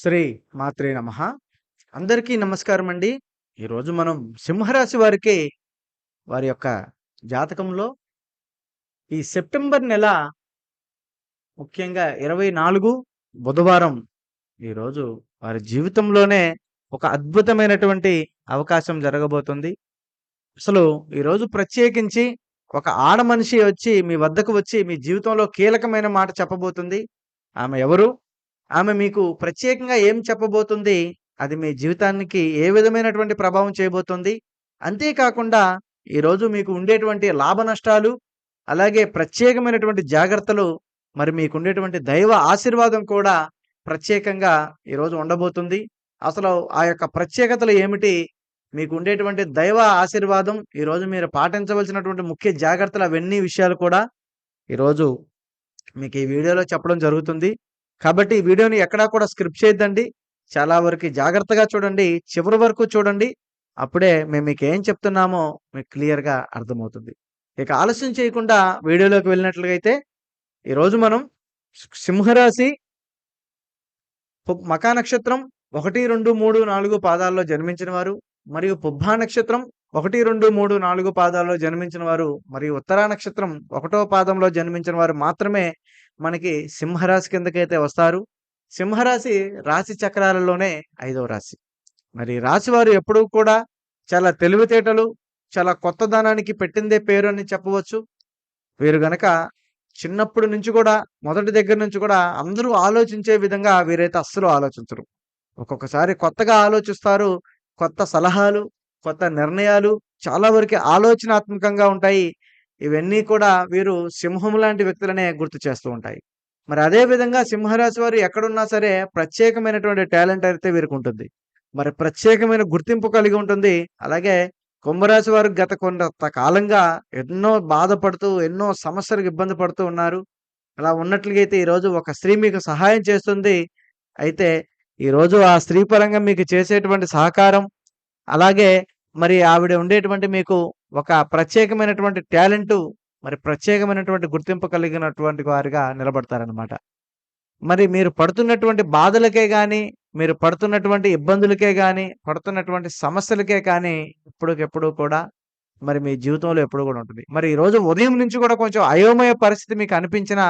శ్రీ మాత్రే నమ. అందరికీ నమస్కారం అండి ఈరోజు మనం సింహరాశి వారికి వారి యొక్క జాతకంలో ఈ సెప్టెంబర్ నెల ముఖ్యంగా ఇరవై నాలుగు బుధవారం ఈరోజు వారి జీవితంలోనే ఒక అద్భుతమైనటువంటి అవకాశం జరగబోతుంది. అసలు ఈరోజు ప్రత్యేకించి ఒక ఆడ మనిషి వచ్చి మీ వద్దకు వచ్చి మీ జీవితంలో కీలకమైన మాట చెప్పబోతుంది. ఆమె ఎవరు? ఆమె మీకు ప్రత్యేకంగా ఏం చెప్పబోతుంది? అది మీ జీవితానికి ఏ విధమైనటువంటి ప్రభావం చేయబోతుంది? అంతేకాకుండా ఈరోజు మీకు ఉండేటువంటి లాభ నష్టాలు అలాగే ప్రత్యేకమైనటువంటి జాగ్రత్తలు మరి మీకు ఉండేటువంటి దైవ ఆశీర్వాదం కూడా ప్రత్యేకంగా ఈరోజు ఉండబోతుంది. అసలు ఆ యొక్క ప్రత్యేకతలు ఏమిటి? మీకు ఉండేటువంటి దైవ ఆశీర్వాదం ఈరోజు మీరు పాటించవలసినటువంటి ముఖ్య జాగ్రత్తలు అవన్నీ విషయాలు కూడా ఈరోజు మీకు ఈ వీడియోలో చెప్పడం జరుగుతుంది. కాబట్టి ఈ వీడియోని ఎక్కడా కూడా స్క్రిప్ట్ చేయొద్దండి. చాలా వరకు జాగ్రత్తగా చూడండి. చివరి వరకు చూడండి. అప్పుడే మేము మీకు ఏం చెప్తున్నామో మీకు క్లియర్గా అర్థమవుతుంది. ఇక ఆలస్యం చేయకుండా వీడియోలోకి వెళ్ళినట్లయితే ఈరోజు మనం సింహరాశి పు- మకా నక్షత్రం ఒకటి రెండు మూడు నాలుగు పాదాల్లో జన్మించిన వారు. మరియు పుబ్బా నక్షత్రం ఒకటి రెండు మూడు నాలుగు పాదాల్లో జన్మించిన వారు మరియు ఉత్తరా నక్షత్రం ఒకటో పాదంలో జన్మించిన వారు మాత్రమే మనకి సింహరాశి కిందకైతే వస్తారు. సింహరాశి రాశి చక్రాలలోనే ఐదవ రాశి. మరి రాశి వారు ఎప్పుడూ కూడా చాలా తెలివితేటలు చాలా కొత్తదనానికి పెట్టిందే పేరు అని చెప్పవచ్చు. వీరు గనక చిన్నప్పటి నుంచి కూడా మొదటి దగ్గర నుంచి కూడా అందరూ ఆలోచించే విధంగా వీరైతే అస్సలు ఆలోచించరు. ఒక్కొక్కసారి కొత్తగా ఆలోచిస్తారు కొత్త సలహాలు కొత్త నిర్ణయాలు చాలా వరకు ఆలోచనాత్మకంగా ఉంటాయి. ఇవన్నీ కూడా వీరు సింహం లాంటి వ్యక్తులనే గుర్తు చేస్తూ ఉంటాయి. మరి అదే విధంగా సింహరాశి వారు ఎక్కడున్నా సరే ప్రత్యేకమైనటువంటి టాలెంట్ అయితే వీరికి ఉంటుంది. మరి ప్రత్యేకమైన గుర్తింపు కలిగి ఉంటుంది. అలాగే కుంభరాశి వారు గత కొంత కాలంగా ఎన్నో బాధపడుతూ ఎన్నో సమస్యలకు ఇబ్బంది పడుతూ ఉన్నారు. అలా ఉన్నట్లుగైతే అయితే ఈరోజు ఒక స్త్రీ మీకు సహాయం చేస్తుంది. అయితే ఈరోజు ఆ స్త్రీ పరంగా మీకు చేసేటువంటి సహకారం అలాగే మరి ఆవిడ ఉండేటువంటి మీకు ఒక ప్రత్యేకమైనటువంటి టాలెంట్ మరి ప్రత్యేకమైనటువంటి గుర్తింపు కలిగినటువంటి వారిగా నిలబడతారనమాట మరి మీరు పడుతున్నటువంటి బాధలకే కానీ మీరు పడుతున్నటువంటి ఇబ్బందులకే కానీ పడుతున్నటువంటి సమస్యలకే కానీ ఇప్పటికెప్పుడు కూడా మరి మీ జీవితంలో ఎప్పుడు కూడా ఉంటుంది. మరి ఈ రోజు ఉదయం నుంచి కూడా కొంచెం అయోమయ పరిస్థితి మీకు అనిపించిన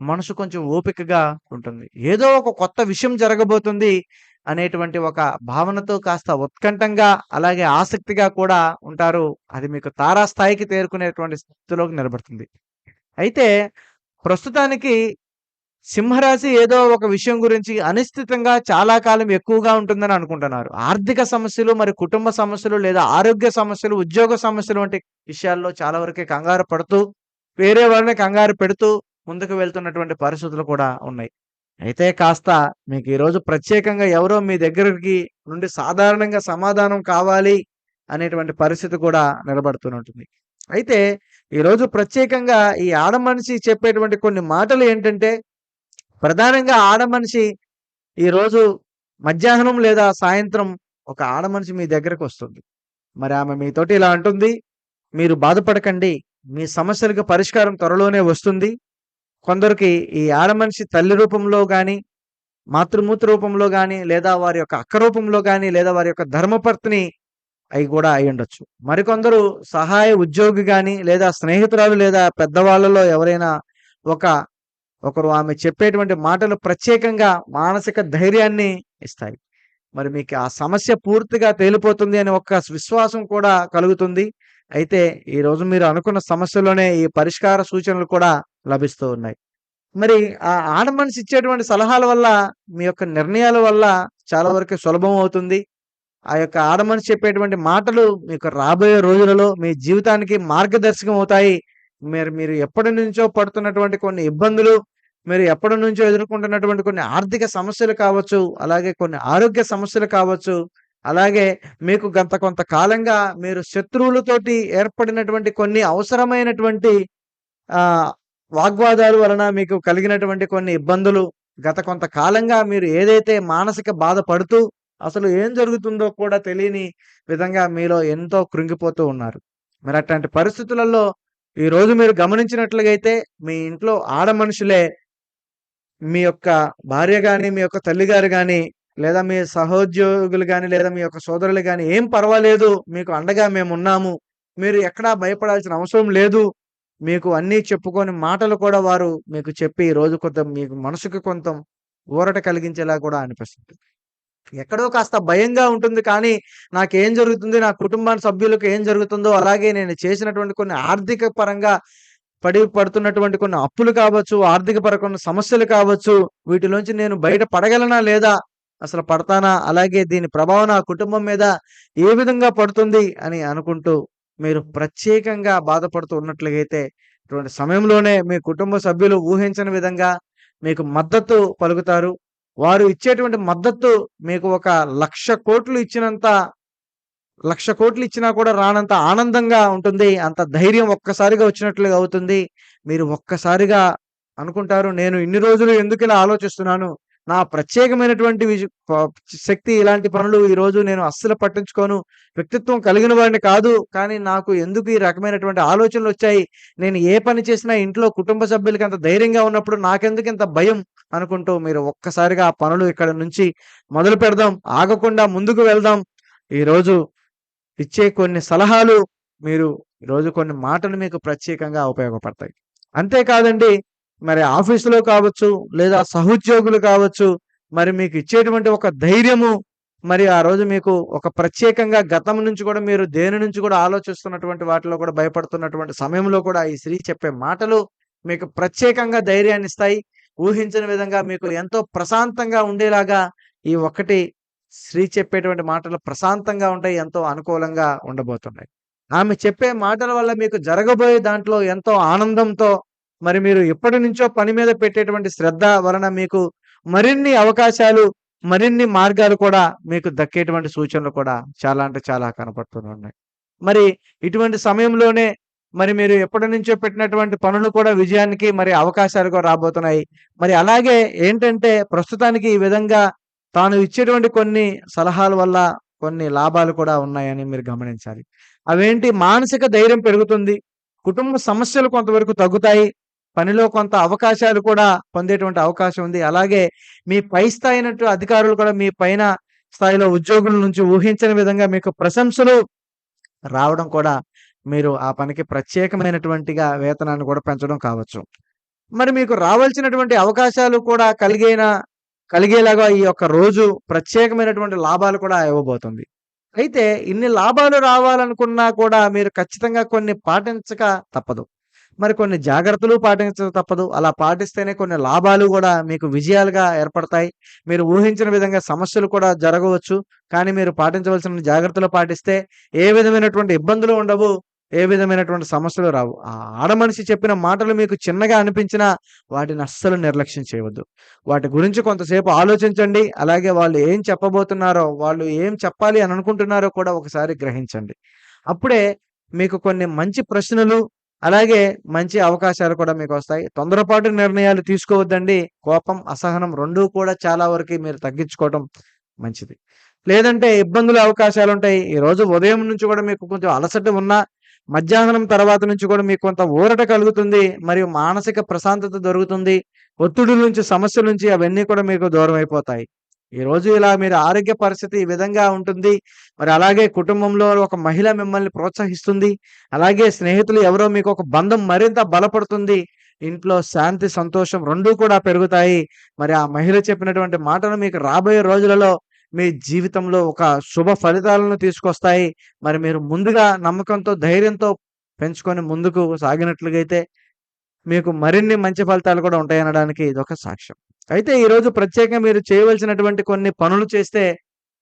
మనసు కొంచెం ఓపికగా ఉంటుంది. ఏదో ఒక కొత్త విషయం జరగబోతుంది అనేటువంటి ఒక భావనతో కాస్త ఉత్కంఠంగా అలాగే ఆసక్తిగా కూడా ఉంటారు. అది మీకు తారాస్థాయికి తేరుకునేటువంటి స్థితిలోకి నిలబడుతుంది. అయితే ప్రస్తుతానికి సింహరాశి ఏదో ఒక విషయం గురించి అనిశ్చితంగా చాలా కాలం ఎక్కువగా ఉంటుందని అనుకుంటున్నారు. ఆర్థిక సమస్యలు మరి కుటుంబ సమస్యలు లేదా ఆరోగ్య సమస్యలు ఉద్యోగ సమస్యలు వంటి విషయాల్లో చాలా వరకు కంగారు పడుతూ వేరే వాళ్ళని కంగారు పెడుతూ ముందుకు వెళ్తున్నటువంటి పరిస్థితులు కూడా ఉన్నాయి. అయితే కాస్త మీకు ఈరోజు ప్రత్యేకంగా ఎవరో మీ దగ్గరికి నుండి సాధారణంగా సమాధానం కావాలి అనేటువంటి పరిస్థితి కూడా నిలబడుతూనే అయితే ఈరోజు ప్రత్యేకంగా ఈ ఆడ మనిషి చెప్పేటువంటి కొన్ని మాటలు ఏంటంటే ప్రధానంగా ఆడ మనిషి ఈరోజు మధ్యాహ్నం లేదా సాయంత్రం ఒక ఆడ మనిషి మీ దగ్గరకు వస్తుంది. మరి ఆమె మీతోటి ఇలా అంటుంది మీరు బాధపడకండి మీ సమస్యలకు పరిష్కారం త్వరలోనే వస్తుంది కొందరికి ఈ ఆడ మనిషి తల్లి రూపంలో కానీ మాతృమూర్తి రూపంలో కానీ లేదా వారి యొక్క అక్క రూపంలో కానీ లేదా వారి యొక్క ధర్మపత్ని అవి కూడా అయి ఉండొచ్చు. మరికొందరు సహాయ ఉద్యోగి కానీ లేదా స్నేహితురాలు లేదా పెద్దవాళ్ళలో ఎవరైనా ఒక ఒకరు ఆమె చెప్పేటువంటి మాటలు ప్రత్యేకంగా మానసిక ధైర్యాన్ని ఇస్తాయి. మరి మీకు ఆ సమస్య పూర్తిగా తేలిపోతుంది అని ఒక విశ్వాసం కూడా కలుగుతుంది. అయితే ఈరోజు మీరు అనుకున్న సమస్యలోనే ఈ పరిష్కార సూచనలు కూడా లభిస్తూ ఉన్నాయి. మరి ఆ ఆడ మనిషి ఇచ్చేటువంటి సలహాల వల్ల మీ యొక్క నిర్ణయాల వల్ల చాలా వరకు సులభం అవుతుంది. ఆ యొక్క ఆడ మనిషి చెప్పేటువంటి మాటలు మీకు రాబోయే రోజులలో మీ జీవితానికి మార్గదర్శకం అవుతాయి. మీరు మీరు ఎప్పటి నుంచో పడుతున్నటువంటి కొన్ని ఇబ్బందులు మీరు ఎప్పటి నుంచో ఎదుర్కొంటున్నటువంటి కొన్ని ఆర్థిక సమస్యలు కావచ్చు అలాగే కొన్ని ఆరోగ్య సమస్యలు కావచ్చు అలాగే మీకు గంత కొంతకాలంగా మీరు శత్రువులతోటి ఏర్పడినటువంటి కొన్ని అవసరమైనటువంటి వాగ్వాదాలు వలన మీకు కలిగినటువంటి కొన్ని ఇబ్బందులు గత కొంతకాలంగా మీరు ఏదైతే మానసిక బాధ పడుతూ అసలు ఏం జరుగుతుందో కూడా తెలియని విధంగా మీలో ఎంతో కృంగిపోతూ ఉన్నారు మరి అట్లాంటి పరిస్థితులలో ఈరోజు మీరు గమనించినట్లుగైతే మీ ఇంట్లో ఆడ మనుషులే మీ యొక్క భార్య కానీ మీ యొక్క తల్లిగారు కానీ లేదా మీ సహోద్యోగులు కానీ లేదా మీ యొక్క సోదరులు కానీ "ఏం పర్వాలేదు. మీకు అండగా మేము ఉన్నాము మీరు ఎక్కడా భయపడాల్సిన అవసరం లేదు." మీకు అన్నీ చెప్పుకొని మాటలు కూడా వారు మీకు చెప్పి ఈరోజు కొంత మీకు మనసుకు కొంత ఊరట కలిగించేలా కూడా అనిపిస్తుంది. ఎక్కడో కాస్త భయంగా ఉంటుంది కానీ, నాకేం జరుగుతుంది? నా కుటుంబ సభ్యులకు ఏం జరుగుతుందో, అలాగే నేను చేసినటువంటి కొన్ని ఆర్థిక పరంగా పడి పడుతున్నటువంటి కొన్ని అప్పులు కావచ్చు, ఆర్థిక పరకున్న సమస్యలు కావచ్చు, వీటిలోంచి నేను బయట పడగలనా? లేదా? అసలు పడతానా? అలాగే దీని ప్రభావం నా కుటుంబం మీద ఏ విధంగా పడుతుంది? అని అనుకుంటూ మీరు ప్రత్యేకంగా బాధపడుతూ ఉన్నట్లయితే, ఇటువంటి సమయంలోనే మీ కుటుంబ సభ్యులు ఊహించని విధంగా మీకు మద్దతు పలుకుతారు. వారు ఇచ్చేటువంటి మద్దతు మీకు ఒక లక్ష కోట్లు ఇచ్చినంత లక్ష కోట్లు ఇచ్చినా కూడా రానంత ఆనందంగా ఉంటుంది. అంత ధైర్యం ఒక్కసారిగా వచ్చినట్లుగా అవుతుంది. మీరు ఒక్కసారిగా అనుకుంటారు, "నేను ఇన్ని రోజులు ఎందుకిలా ఆలోచిస్తున్నాను? నా ప్రత్యేకమైనటువంటి శక్తి ఇలాంటి పనులు ఈరోజు నేను అస్సలు పట్టించుకోను. వ్యక్తిత్వం కలిగిన వాడిని కాదు. కానీ నాకు ఎందుకు ఈ రకమైనటువంటి ఆలోచనలు వచ్చాయి నేను ఏ పని చేసినా ఇంట్లో కుటుంబ సభ్యులకి అంత ధైర్యంగా ఉన్నప్పుడు నాకెందుకు ఇంత భయం?" అనుకుంటూ మీరు ఒక్కసారిగా ఆ పనులు ఇక్కడ నుంచి మొదలు పెడదాం. ఆగకుండా ముందుకు వెళ్దాం. ఈరోజు ఇచ్చే కొన్ని సలహాలు మీరు ఈరోజు కొన్ని మాటలు మీకు ప్రత్యేకంగా ఉపయోగపడతాయి. అంతేకాదండి మరి ఆఫీసులో కావచ్చు, లేదా సహోద్యోగులు కావచ్చు, మరి మీకు ఇచ్చేటువంటి ఒక ధైర్యము, మరి ఆ రోజు మీకు ఒక ప్రత్యేకంగా గతం నుంచి కూడా మీరు దేని నుంచి కూడా ఆలోచిస్తున్నటువంటి వాటిలో కూడా భయపడుతున్నటువంటి సమయంలో కూడా ఈ స్త్రీ చెప్పే మాటలు మీకు ప్రత్యేకంగా ధైర్యాన్ని ఇస్తాయి ఊహించిన విధంగా మీకు ఎంతో ప్రశాంతంగా ఉండేలాగా ఈ ఒక్కటి స్త్రీ చెప్పేటువంటి మాటలు ప్రశాంతంగా ఉంటాయి. ఎంతో అనుకూలంగా ఉండబోతున్నాయి. ఆమె చెప్పే మాటల వల్ల మీకు జరగబోయే దాంట్లో ఎంతో ఆనందంతో మరి మీరు ఎప్పటి నుంచో పని మీద పెట్టేటువంటి శ్రద్ధ వలన మీకు మరిన్ని అవకాశాలు, మరిన్ని మార్గాలు కూడా మీకు దక్కేటువంటి సూచనలు కూడా చాలా అంటే చాలా కనపడుతున్నాయి. మరి ఇటువంటి సమయంలోనే మరి మీరు ఎప్పటి నుంచో పెట్టినటువంటి పనులు కూడా విజయానికి మరి అవకాశాలు కూడా రాబోతున్నాయి. మరి అలాగే ఏంటంటే ప్రస్తుతానికి ఈ విధంగా తాను ఇచ్చేటువంటి కొన్ని సలహాల వల్ల కొన్ని లాభాలు కూడా ఉన్నాయని మీరు గమనించాలి. అవేంటి మానసిక ధైర్యం పెరుగుతుంది. కుటుంబ సమస్యలు కొంతవరకు తగ్గుతాయి. పనిలో కొంత అవకాశాలు కూడా పొందేటువంటి అవకాశం ఉంది. అలాగే మీ పై స్థాయి అధికారులు కూడా మీ పైన స్థాయిలో ఉద్యోగుల నుంచి ఊహించని విధంగా మీకు ప్రశంసలు రావడం కూడా మీరు ఆ పనికి ప్రత్యేకమైనటువంటిగా వేతనాన్ని కూడా పెంచడం కావచ్చు. మరి మీకు రావాల్సినటువంటి అవకాశాలు కూడా కలిగిన కలిగేలాగా ఈ యొక్క రోజు ప్రత్యేకమైనటువంటి లాభాలు కూడా ఇవ్వబోతుంది. అయితే ఇన్ని లాభాలు రావాలనుకున్నా కూడా మీరు ఖచ్చితంగా కొన్ని పాటించక తప్పదు. మరి కొన్ని జాగ్రత్తలు పాటించడం తప్పదు. అలా పాటిస్తేనే కొన్ని లాభాలు కూడా మీకు విజయాలుగా ఏర్పడతాయి. మీరు ఊహించిన విధంగా సమస్యలు కూడా జరగవచ్చు. కానీ మీరు పాటించవలసిన జాగ్రత్తలు పాటిస్తే ఏ విధమైనటువంటి ఇబ్బందులు ఉండవు. ఏ విధమైనటువంటి సమస్యలు రావు. ఆ ఆడమనిషి చెప్పిన మాటలు మీకు చిన్నగా అనిపించినా వాటిని అస్సలు నిర్లక్ష్యం చేయవద్దు. వాటి గురించి కొంతసేపు ఆలోచించండి. అలాగే వాళ్ళు ఏం చెప్పబోతున్నారో, వాళ్ళు ఏం చెప్పాలి అని అనుకుంటున్నారో కూడా ఒకసారి గ్రహించండి. అప్పుడే మీకు కొన్ని మంచి ప్రశ్నలు, అలాగే మంచి అవకాశాలు కూడా మీకు వస్తాయి తొందరపాటు నిర్ణయాలు తీసుకోవద్దండి. కోపం, అసహనం రెండూ కూడా చాలా వరకు మీరు తగ్గించుకోవటం మంచిది. లేదంటే ఇబ్బందులు, అవకాశాలు ఉంటాయి ఈ ఈరోజు ఉదయం నుంచి కూడా మీకు కొంచెం అలసట ఉన్నా, మధ్యాహ్నం తర్వాత నుంచి కూడా మీకు కొంత ఊరట కలుగుతుంది. మరియు మానసిక ప్రశాంతత దొరుకుతుంది. ఒత్తిడి నుంచి, సమస్యల నుంచి అవన్నీ కూడా మీకు దూరం అయిపోతాయి ఈరోజు ఇలా మీరు ఆరోగ్య పరిస్థితి ఈ విధంగా ఉంటుంది. మరి అలాగే కుటుంబంలో ఒక మహిళ మిమ్మల్ని ప్రోత్సహిస్తుంది. అలాగే స్నేహితులు ఎవరో మీకు ఒక బంధం మరింత బలపడుతుంది. ఇంట్లో శాంతి, సంతోషం రెండూ కూడా పెరుగుతాయి. మరి ఆ మహిళ చెప్పినటువంటి మాటలు మీకు రాబోయే రోజులలో మీ జీవితంలో ఒక శుభ ఫలితాలను తీసుకొస్తాయి. మరి మీరు ముందుగా నమ్మకంతో, ధైర్యంతో పెంచుకొని ముందుకు సాగినట్లుగైతే మీకు మరిన్ని మంచి ఫలితాలు కూడా ఉంటాయనడానికి ఇది ఒక సాక్ష్యం. అయితే ఈరోజు ప్రత్యేకంగా మీరు చేయవలసినటువంటి కొన్ని పనులు చేస్తే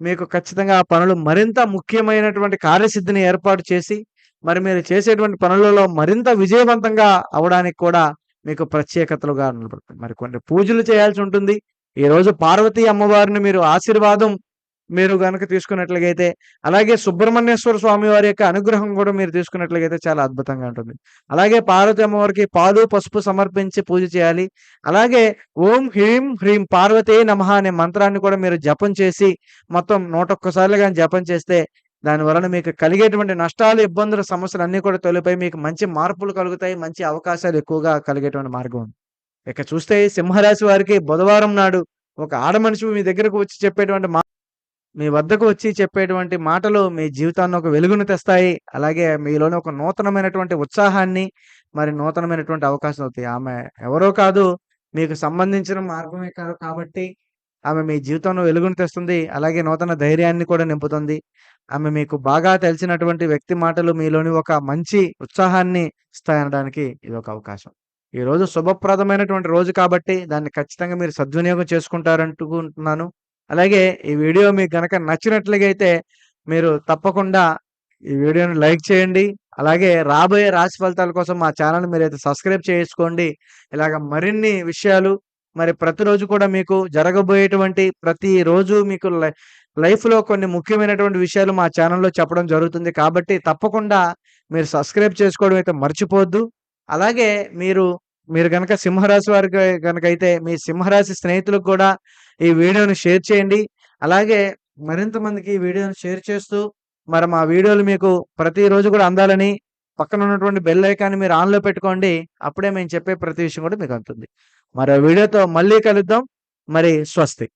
మీకు ఖచ్చితంగా ఆ పనులు మరింత ముఖ్యమైనటువంటి కార్యసిద్ధిని ఏర్పాటు చేసి, మరి మీరు చేసేటువంటి పనులలో మరింత విజయవంతంగా అవడానికి కూడా మీకు ప్రత్యేకతలుగా నిలబడతాయి. మరి కొన్ని పూజలు చేయాల్సి ఉంటుంది. ఈరోజు పార్వతీ అమ్మవారిని మీరు ఆశీర్వాదం మీరు కనుక తీసుకున్నట్లయితే అలాగే సుబ్రహ్మణ్యేశ్వర స్వామి వారి యొక్క అనుగ్రహం కూడా మీరు తీసుకున్నట్లయితే చాలా అద్భుతంగా ఉంటుంది. అలాగే పార్వతి అమ్మవారికి పాలు, పసుపు సమర్పించి పూజ చేయాలి. అలాగే ఓం హ్రీం హ్రీం పార్వతే నమః అనే మంత్రాన్ని కూడా మీరు జపం చేసి మొత్తం నూటొక్కసార్లు కానీ జపం చేస్తే దాని వలన మీకు కలిగేటువంటి నష్టాలు, ఇబ్బందులు, సమస్యలన్నీ కూడా తొలిపోయి మీకు మంచి మార్పులు కలుగుతాయి. మంచి అవకాశాలు ఎక్కువగా కలిగేటువంటి మార్గం ఉంది. ఇక చూస్తే సింహరాశి వారికి బుధవారం నాడు ఒక ఆడ మనిషి మీ దగ్గరకు వచ్చి చెప్పేటువంటి మీ వద్దకు వచ్చి చెప్పేటువంటి మాటలు మీ జీవితాన్ని ఒక వెలుగును తెస్తాయి. అలాగే మీలోని ఒక నూతనమైనటువంటి ఉత్సాహాన్ని మరి నూతనమైనటువంటి అవకాశం అవుతాయి. ఆమె ఎవరో కాదు మీకు సంబంధించిన మార్గమే కాదు కాబట్టి ఆమె మీ జీవితంలో వెలుగును తెస్తుంది. అలాగే నూతన ధైర్యాన్ని కూడా నింపుతుంది. ఆమె మీకు బాగా తెలిసినటువంటి వ్యక్తి మాటలు మీలోని ఒక మంచి ఉత్సాహాన్ని ఇస్తాయనడానికి ఇది ఒక అవకాశం. ఈ రోజు శుభప్రదమైనటువంటి రోజు కాబట్టి దాన్ని ఖచ్చితంగా మీరు సద్వినియోగం చేసుకుంటారంటుకుంటున్నాను అలాగే ఈ వీడియో మీకు గనక నచ్చినట్లుగా అయితే మీరు తప్పకుండా ఈ వీడియోని లైక్ చేయండి అలాగే రాబోయే రాశి ఫలితాల కోసం మా ఛానల్ మీరైతే సబ్స్క్రైబ్ చేసుకోండి ఇలాగ మరిన్ని విషయాలు మరి ప్రతిరోజు కూడా మీకు జరగబోయేటువంటి ప్రతిరోజు మీకు లై లైఫ్‌లో కొన్ని ముఖ్యమైనటువంటి విషయాలు మా ఛానల్‌లో చెప్పడం జరుగుతుంది. కాబట్టి తప్పకుండా మీరు సబ్స్క్రైబ్ చేసుకోవడం అయితే మర్చిపోవద్దు. అలాగే మీరు, మీరు కనుక సింహరాశి వారికి గనకైతే మీ సింహరాశి స్నేహితులకు కూడా ఈ వీడియోని షేర్ చేయండి. అలాగే మరింత మందికి ఈ వీడియోని షేర్ చేస్తూ మరి మా వీడియోలు మీకు ప్రతిరోజు కూడా అందాలని పక్కన ఉన్నటువంటి బెల్ ఐకాన్‌ని మీరు ఆన్‌లో పెట్టుకోండి. అప్పుడే మేము చెప్పే ప్రతి విషయం కూడా మీకు అందుతుంది. మరో వీడియోతో మళ్ళీ కలుద్దాం. మరి స్వస్తి.